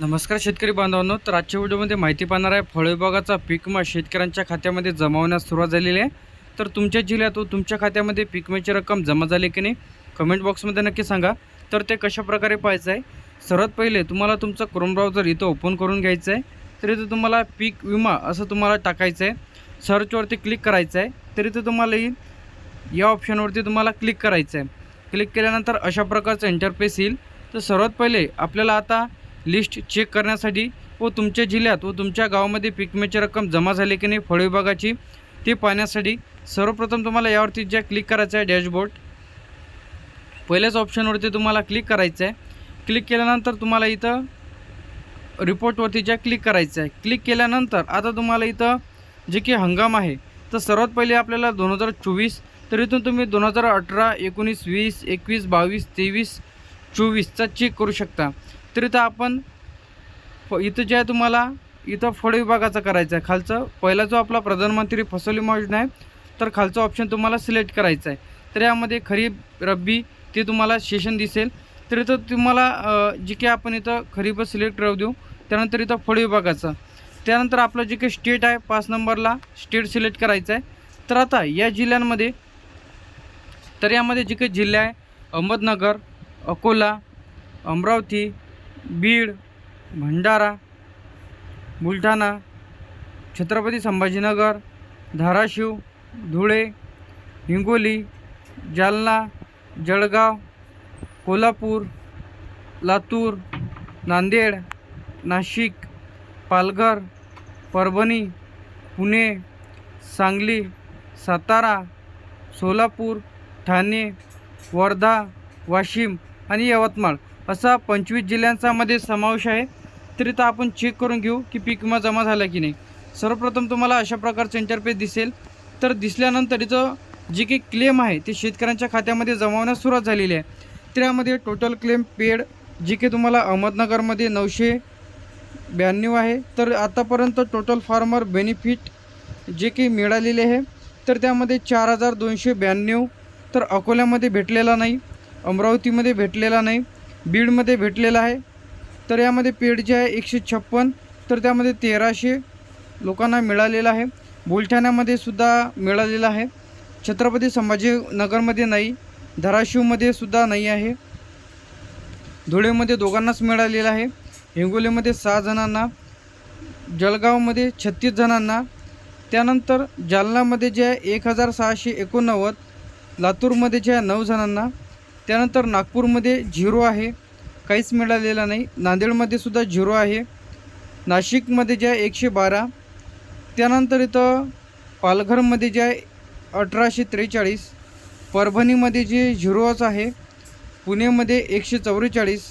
नमस्कार शेतकरी बांधवांनो तर आजच्या व्हिडिओमध्ये माहिती पाहणार आहे फळ विभागाचा पीक विमा शेतकऱ्यांच्या खात्यामध्ये जमावण्यास सुरुवात झालेली आहे. तर तुमच्या जिल्ह्यात व तुमच्या खात्यामध्ये पीक विम्याची रक्कम जमा झाली की नाही कमेंट बॉक्समध्ये नक्की सांगा. तर ते कशा प्रकारे पाहायचं आहे? सर्वात पहिले तुम्हाला तुमचं क्रोम ब्राउझर इथं ओपन करून घ्यायचं आहे. तर इथं तुम्हाला पीक विमा असं तुम्हाला टाकायचं आहे. सर्चवरती क्लिक करायचं आहे. तर इथं तुम्हाला येईल. या ऑप्शनवरती तुम्हाला क्लिक करायचं आहे. क्लिक केल्यानंतर अशा प्रकारचं इंटरफेस येईल. तर सर्वात पहिले आपल्याला आता लिस्ट चेक करण्यासाठी व तुमच्या जिल्ह्यात व तुमच्या गावामध्ये पीक विम्याची रक्कम जमा झाली की नाही फळ विभागाची ते पाहण्यासाठी सर्वप्रथम तुम्हाला यावरती ज्या क्लिक करायचं आहे डॅशबोर्ड पहिल्याच ऑप्शनवरती तुम्हाला क्लिक करायचं आहे. क्लिक केल्यानंतर तुम्हाला इथं रिपोर्टवरती ज्या क्लिक करायचं आहे क्लिक केल्यानंतर आता तुम्हाला इथं जे की हंगाम आहे तर सर्वात पहिले आपल्याला दोन हजार चोवीस तर इथून तुम्ही दोन हजार अठरा एकोणीस वीस एकवीस बावीस तेवीस चोवीसचा चेक करू शकता. तर इथं आपण फ- इथं जे आहे तुम्हाला इथं फळ विभागाचा करायचा आहे. खालचं पहिला जो आपला प्रधानमंत्री फसल विमा योजना आहे तर खालचं ऑप्शन तुम्हाला सिलेक्ट करायचं आहे. तर यामध्ये खरीप रब्बी ते तुम्हाला सेशन दिसेल. तर इथं तुम्हाला जे काही आपण इथं खरीप सिलेक्ट राहू देऊ. त्यानंतर इथं फळ विभागाचं. त्यानंतर आपलं जे काही स्टेट आहे पाच नंबरला स्टेट सिलेक्ट करायचं आहे. तर आता या जिल्ह्यांमध्ये तर यामध्ये जे काही जिल्हे आहे अहमदनगर अकोला अमरावती बीड भंडारा बुलढाणा छत्रपती संभाजीनगर धाराशिव धुळे हिंगोली जालना जळगाव कोल्हापूर लातूर नांदेड नाशिक पालघर परभणी पुणे सांगली सातारा सोलापूर ठाणे वर्धा वाशिम आणि यवतमाळ. असा पंचवीस जिल्ह्यांचा मध्ये समावेश आहे. तरी तर आपण चेक करून घेऊ की पीक विमा जमा झाला की नाही. सर्वप्रथम तुम्हाला अशा प्रकारचं इंटरफेस दिसेल. तर दिसल्यानंतर इथं जे काही क्लेम आहे ते शेतकऱ्यांच्या खात्यामध्ये जमावण्यास सुरुवात झालेली आहे. त्यामध्ये टोटल क्लेम पेड जे काही तुम्हाला अहमदनगरमध्ये नऊशे ब्याण्णव आहे. तर आतापर्यंत टोटल फार्मर बेनिफिट जे काही मिळालेले आहे तर त्यामध्ये चार हजार दोनशे ब्याण्णव तर अकोल्यामध्ये भेटलेला नाही अमरावतीमध्ये भेटलेला नाही. बीडमध्ये भेटलेला आहे. तर यामध्ये पेड जे आहे एकशे छप्पन तर त्यामध्ये तेराशे लोकांना मिळालेलं आहे. बुलढाण्यामध्ये सुद्धा मिळालेलं आहे. छत्रपती संभाजीनगरमध्ये नाही धाराशिवमध्ये सुद्धा नाही आहे. धुळेमध्ये दोघांनाच मिळालेलं आहे. हिंगोलीमध्ये सहा जणांना जळगावमध्ये छत्तीस जणांना. त्यानंतर जालनामध्ये जे आहे एक हजार सहाशे एकोणनव्वद लातूरमध्ये जे आहे नऊ जणांना. त्यानंतर नागपूरमध्ये झिरो आहे. काहीच मिळालेलं नाही. नांदेडमध्ये सुद्धा झिरो आहे. नाशिकमध्ये जे आहे एकशे बारा त्यानंतर इथं पालघरमध्ये जे आहे अठराशे त्रेचाळीस परभणीमध्ये जे झिरोच आहे पुणेमध्ये एकशे चौवेचाळीस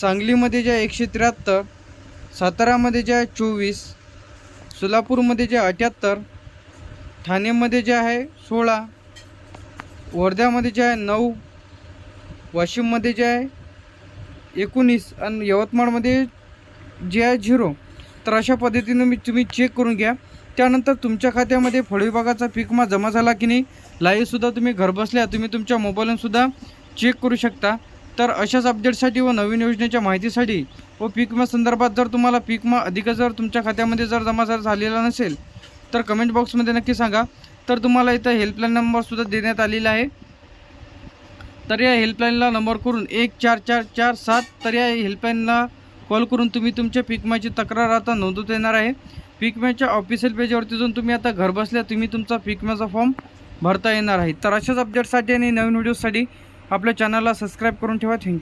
सांगलीमध्ये ज्या एकशे त्र्याहत्तर सातारामध्ये जे आहे चोवीस सोलापूरमध्ये जे अठ्याहत्तर ठाणेमध्ये जे आहे सोळा वर्ध्यामध्ये जे आहे नऊ वाशिममध्ये जे आहे एकोणीस आणि यवतमाळमध्ये जे आहे झिरो. तर अशा पद्धतीनं मी तुम्ही चेक करून घ्या. त्यानंतर तुमच्या खात्यामध्ये फळ विभागाचा पीक विमा जमा झाला की नाही लाईव्हसुद्धा तुम्ही घरबसल्या तुम्ही तुमच्या मोबाईलवरसुद्धा चेक करू शकता. तर अशाच अपडेटसाठी व नवीन योजनेच्या माहितीसाठी व पीक विमा संदर्भात जर तुम्हाला पीक विमा अधिक जर तुमच्या खात्यामध्ये जर जमा जर झालेला नसेल तर कमेंट बॉक्समध्ये नक्की सांगा. तर तुम्हाला इथं हेल्पलाईन नंबरसुद्धा देण्यात आलेला आहे. तर या हेल्पलाईनला नंबर करून एक चार चार चार सात तर या हेल्पलाईनला कॉल करून तुम्ही तुमच्या पीक तक्रार आता नोंदवता येणार आहे. पिकम्याच्या ऑफिशियल पेजवरती जाऊन तुम्ही आता घर बसल्या तुम्ही तुमचा पीक फॉर्म भरता येणार आहे. तर अशाच अपडेटसाठी आणि नवीन व्हिडिओसाठी आपल्या चॅनलला सबस्क्राईब करून ठेवा. थँक्यू